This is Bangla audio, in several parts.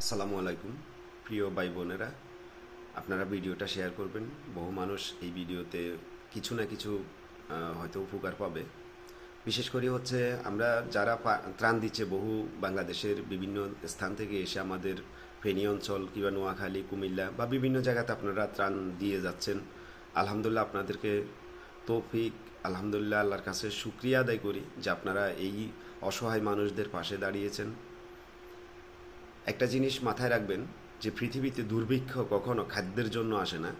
আসসালামু আলাইকুম। প্রিয় ভাই বোনেরা, আপনারা ভিডিওটা শেয়ার করবেন। বহু মানুষ এই ভিডিওতে কিছু না কিছু হয়তো উপকার পাবে। বিশেষ করে হচ্ছে আমরা যারা ত্রাণ দিচ্ছে বহু বাংলাদেশের বিভিন্ন স্থান থেকে এসে আমাদের ফেনী অঞ্চল কিংবা নোয়াখালী, কুমিল্লা বা বিভিন্ন জায়গাতে আপনারা ত্রাণ দিয়ে যাচ্ছেন। আলহামদুলিল্লাহ আপনাদেরকে তৌফিক, আলহামদুলিল্লাহ আল্লাহর কাছে শুক্রিয়া আদায় করি যে আপনারা এই অসহায় মানুষদের পাশে দাঁড়িয়েছেন। একটা জিনিস মাথায় রাখবেন যে পৃথিবীতে দুর্ভিক্ষ কখনো খাদ্যের জন্য আসে না।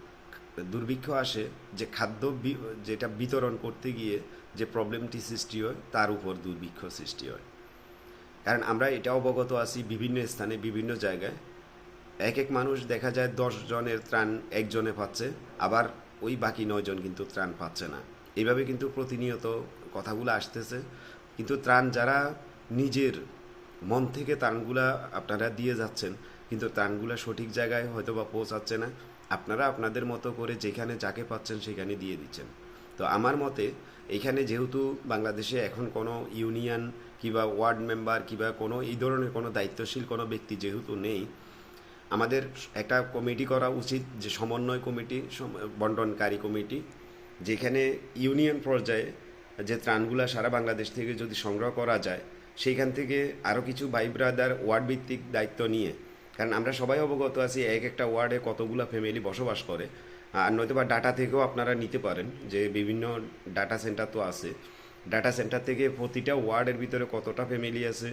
দুর্ভিক্ষ আসে যে খাদ্য যেটা বিতরণ করতে গিয়ে যে প্রবলেমটি সৃষ্টি হয়, তার উপর দুর্ভিক্ষ সৃষ্টি হয়। কারণ আমরা এটা অবগত আছি বিভিন্ন স্থানে, বিভিন্ন জায়গায়। এক এক মানুষ দেখা যায় দশ জনের ত্রাণ একজনে পাচ্ছে, আবার ওই বাকি নয়জন কিন্তু ত্রাণ পাচ্ছে না। এইভাবে কিন্তু প্রতিনিয়ত কথাগুলো আসতেছে। কিন্তু ত্রাণ যারা নিজের মন থেকে ত্রাণগুলা আপনারা দিয়ে যাচ্ছেন, কিন্তু ত্রাণগুলা সঠিক জায়গায় হয়তো বা পৌঁছাচ্ছে না। আপনারা আপনাদের মতো করে যেখানে যাকে পাচ্ছেন সেখানে দিয়ে দিচ্ছেন। তো আমার মতে, এখানে যেহেতু বাংলাদেশে এখন কোনো ইউনিয়ন কিংবা ওয়ার্ড মেম্বার কিংবা কোনো এই ধরনের কোনো দায়িত্বশীল কোনো ব্যক্তি যেহেতু নেই, আমাদের একটা কমিটি করা উচিত যে সমন্বয় কমিটি বন্টনকারী কমিটি, যেখানে ইউনিয়ন পর্যায়ে যে ত্রাণগুলা সারা বাংলাদেশ থেকে যদি সংগ্রহ করা যায় সেইখান থেকে আরও কিছু ভাই ব্রাদার ওয়ার্ড ভিত্তিক দায়িত্ব নিয়ে। কারণ আমরা সবাই অবগত আছি, এক একটা ওয়ার্ডে কতগুলো ফ্যামিলি বসবাস করে। আর নয়তোবা ডাটা থেকেও আপনারা নিতে পারেন যে বিভিন্ন ডাটা সেন্টার তো আছে। ডাটা সেন্টার থেকে প্রতিটা ওয়ার্ডের ভিতরে কতটা ফ্যামিলি আছে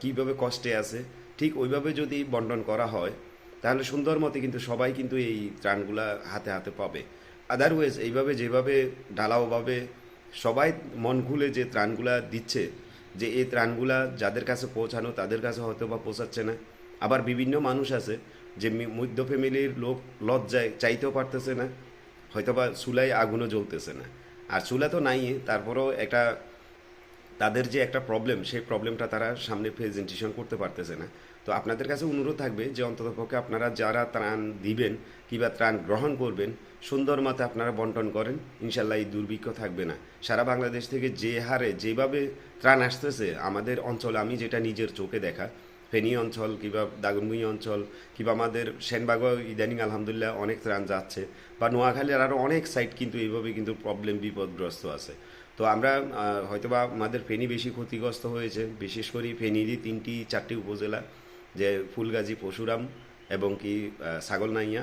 কীভাবে কষ্টে আছে, ঠিক ওইভাবে যদি বন্টন করা হয়, তাহলে সুন্দর মতে কিন্তু সবাই কিন্তু এই ত্রাণগুলা হাতে হাতে পাবে। আদারওয়াইজ এইভাবে যেভাবে ঢালাওভাবে সবাই মন খুলে যে ত্রাণগুলা দিচ্ছে যে এই ত্রাণগুলা যাদের কাছে পৌঁছানো, তাদের কাছে হয়তো বা পৌঁছাচ্ছে না। আবার বিভিন্ন মানুষ আছে যে মধ্য ফ্যামিলির লোক লজ্জায় চাইতেও পারতেছে না, হয়তোবা চুলায় আগুনও জ্বলতেছে না। আর চুলা তো নাই তারপরেও একটা তাদের যে একটা প্রবলেম সেই প্রবলেমটা তারা সামনে প্রেজেন্টেশন করতে পারতেছে না। তো আপনাদের কাছে অনুরোধ থাকবে যে অন্ততপক্ষে আপনারা যারা ত্রাণ দিবেন কিংবা ত্রাণ গ্রহণ করবেন, সুন্দর মতে আপনারা বন্টন করেন ইনশাল্লাহ এই দুর্ভিক্ষ থাকবে না। সারা বাংলাদেশ থেকে যে হারে যেভাবে ত্রাণ আসতেছে, আমাদের অঞ্চলে, আমি যেটা নিজের চোখে দেখা, ফেনী অঞ্চল কিংবা দাগনভূঞি অঞ্চল কিংবা আমাদের সেনবাগও ইদানিং আলহামদুলিল্লাহ অনেক ত্রাণ যাচ্ছে, বা নোয়াখালীর আরও অনেক সাইট কিন্তু এইভাবে কিন্তু প্রবলেম বিপদগ্রস্ত আছে। তো আমরা হয়তোবা আমাদের ফেনী বেশি ক্ষতিগ্রস্ত হয়েছে। বিশেষ করে ফেনীরই তিনটি চারটি উপজেলা যে ফুলগাজী পশুরাম এবং কি ছাগলনাইয়া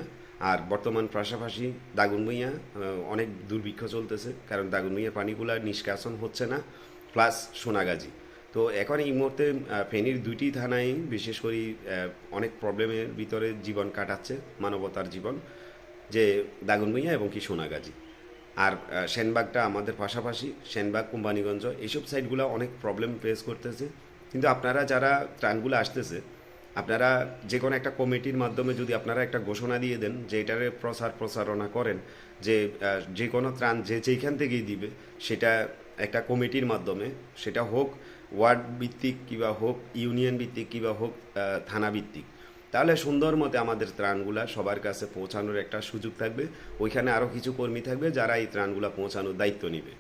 আর বর্তমান পাশাপাশি আহ, অনেক দুর্ভিক্ষ চলতেছে কারণ দাগুনভূঞার পানিগুলা নিষ্কাশন হচ্ছে না প্লাস সোনাগাজী। তো এখন এই মুহূর্তে ফেনীর দুইটি থানায় বিশেষ করে অনেক প্রবলেমের ভিতরে জীবন কাটাচ্ছে মানবতার জীবন যে দাগনভূঞা এবং কি সোনাগাজী। আর সেনবাগটা আমাদের পাশাপাশি, সেনবাগ কোম্পানিগঞ্জ এইসব সাইটগুলো অনেক প্রবলেম ফেস করতেছে। কিন্তু আপনারা যারা ত্রাণগুলো আসতেছে, আপনারা যে কোনো একটা কমিটির মাধ্যমে যদি আপনারা একটা ঘোষণা দিয়ে দেন যে এটারে প্রচার প্রচারণা করেন, যে যে কোনো ত্রাণ যে যেইখান থেকেই দিবে, সেটা একটা কমিটির মাধ্যমে, সেটা হোক ওয়ার্ড ভিত্তিক কিংবা হোক, ইউনিয়ন ভিত্তিক কিংবা হোক থানা ভিত্তিক তাহলে সুন্দর মতে আমাদের ত্রাণগুলা সবার কাছে পৌঁছানোর একটা সুযোগ থাকবে। ওইখানে আরও কিছু কর্মী থাকবে যারা এই ত্রাণগুলা পৌঁছানোর দায়িত্ব নেবে।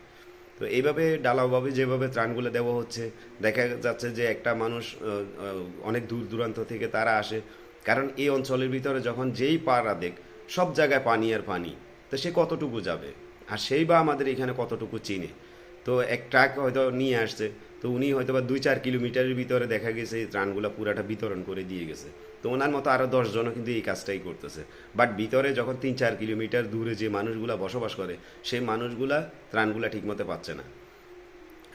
তো এইভাবে ডালাওভাবে যেভাবে ত্রাণগুলো দেওয়া হচ্ছে, দেখা যাচ্ছে যে একটা মানুষ অনেক দূর দূরান্ত থেকে তারা আসে। কারণ এই অঞ্চলের ভিতরে যখন যেই পাড়া দেখ, সব জায়গায় পানি আর পানি। তো সে কতটুকু যাবে? আর সেই বা আমাদের এখানে কতটুকু চিনে? তো এক ট্রাক হয়তো নিয়ে আসছে। তো উনি হয়তো বা দুই চার কিলোমিটারের ভিতরে দেখা গেছে, এই ত্রাণগুলো পুরাটা বিতরণ করে দিয়ে গেছে। তো ওনার মতো আরও দশজনও কিন্তু এই কাজটাই করতেছে। বাট ভিতরে যখন তিন চার কিলোমিটার দূরে যে মানুষগুলা বসবাস করে, সেই মানুষগুলা ত্রাণগুলা ঠিকমতো পাচ্ছে না।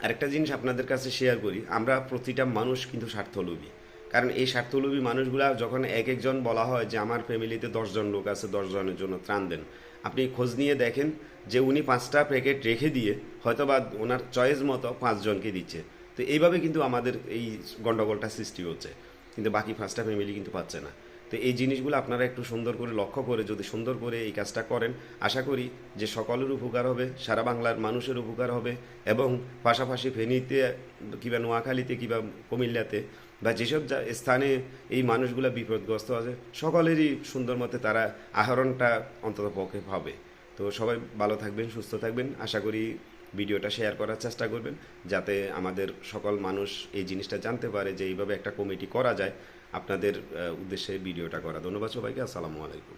আরেকটা জিনিস আপনাদের কাছে শেয়ার করি, আমরা প্রতিটা মানুষ কিন্তু স্বার্থলোভী। কারণ এই স্বার্থলোভী মানুষগুলা যখন এক একজন বলা হয় যে আমার ফ্যামিলিতে দশজন লোক আছে, দশজনের জন্য ত্রাণ দেন, আপনি খোঁজ নিয়ে দেখেন যে উনি পাঁচটা প্যাকেট রেখে দিয়ে হয়তো বা ওনার চয়েস মতো পাঁচজনকে দিচ্ছে। তো এইভাবে কিন্তু আমাদের এই গণ্ডগোলটা সৃষ্টি হচ্ছে। কিন্তু বাকি পাঁচটা ফ্যামিলি কিন্তু পাচ্ছে না। তো এই জিনিসগুলো আপনারা একটু সুন্দর করে লক্ষ্য করে যদি সুন্দর করে এই কাজটা করেন, আশা করি যে সকলের উপকার হবে, সারা বাংলার মানুষের উপকার হবে এবং পাশাপাশি ফেনীতে কিংবা নোয়াখালীতে কিংবা কুমিল্লাতে বা যেসব স্থানে এই মানুষগুলো বিপদগ্রস্ত আছে, সকলেরই সুন্দর মতে তারা আহরণটা অন্তত পক্ষে পাবে তো সবাই ভালো থাকবেন, সুস্থ থাকবেন। আশা করি ভিডিওটা শেয়ার করার চেষ্টা করবেন, যাতে আমাদের সকল মানুষ এই জিনিসটা জানতে পারে যে এইভাবে একটা কমিটি করা যায়। আপনাদের উদ্দেশ্যে ভিডিওটা করা। ধন্যবাদ সবাইকে। আসসালামু আলাইকুম।